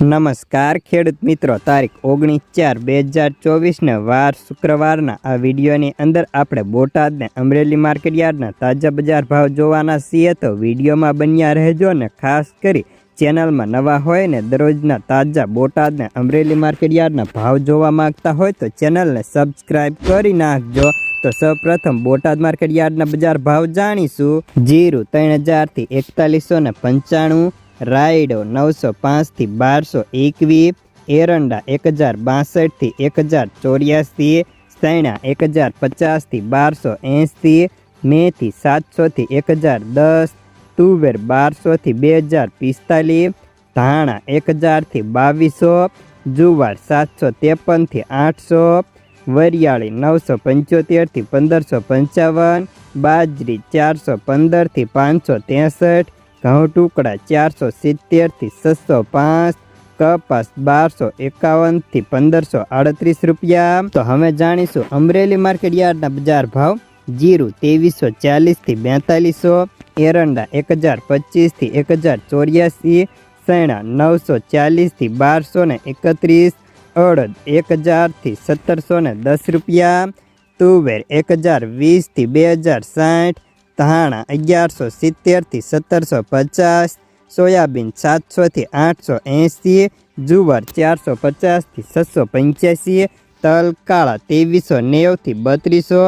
નમસ્કાર, ખેડૂત મિત્રો. તારીખ ઓગણીસ ચાર બે હજાર ચોવીસને વાર શુક્રવારના આ વિડીયોની અંદર આપણે બોટાદને અમરેલી માર્કેટયાર્ડના તાજા બજાર ભાવ જોવાના છીએ. તો વિડીયોમાં બન્યા રહેજો ને ખાસ કરી ચેનલમાં નવા હોય ને દરરોજના તાજા બોટાદને અમરેલી માર્કેટયાર્ડના ભાવ જોવા માંગતા હોય તો ચેનલને સબસ્ક્રાઈબ કરી નાખજો. તો સૌપ્રથમ બોટાદ માર્કેટયાર્ડના બજાર ભાવ જાણીશું. જીરું ત્રણ હજારથી એકતાલીસો ને પંચાણું રાયડો નવસો પાંચથી બારસો એકવીસ, એરંડા એક હજાર બાસઠથી એક હજાર ચોર્યાસી, સૈણા એક હજાર પચાસથી બારસો એંસી મેથી સાતસોથી એક હજાર દસ, તુવેર બારસોથી બે હજાર પિસ્તાલીસ, ધાણા એક હજારથી બાવીસો, જુવાર સાતસો ત્રેપનથી આઠસો, વરિયાળી નવસો પંચોતેરથી પંદરસો પંચાવન, બાજરી ચારસો પંદરથી પાંચસો ત્રેસઠ ઘઉં ટુકડા ચારસો સિત્તેરથી છસો પાંચ, કપાસ બારસો એકાવનથી પંદરસો આડત્રીસ રૂપિયા. તો હવે જાણીશું અમરેલી માર્કેટ યાર્ડના બજાર ભાવ. જીરું ત્રેવીસો ચાલીસથી બેતાલીસો, એરંડા એક હજાર પચીસથી એક હજાર ચોર્યાસી સૈણા નવસો ચાલીસથી બારસો ને એકત્રીસ, અડદ એક હજારથી સત્તરસો ને દસ રૂપિયા, તુવેર એક હજાર વીસથી બે હજાર સાઠ ધાણા અગિયારસો સિત્તેરથી સત્તરસો પચાસ, સોયાબીન સાતસોથી આઠસો એંસી જુવાર ચારસો પચાસથી છસો પંચ્યાસી તલ કાળા ત્રેવીસો નેવથી બત્રીસો,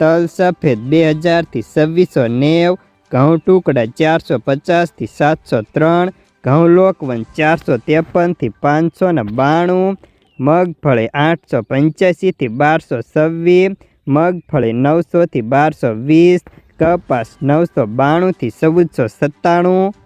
તલ સફેદ બે હજારથી છવ્વીસો નેવ, ઘઉં ટુકડા ચારસો પચાસથી સાતસો ત્રણ, ઘઉં લોકવન ચારસો ત્રેપનથી પાંચસો ને બાણું, મગફળી આઠસો પંચ્યાસીથી બારસો છવ્વીસ, મગફળી નવસોથી બારસો વીસ કપાસ નવસો બાણુંથી ચૌદસો સત્તાણું.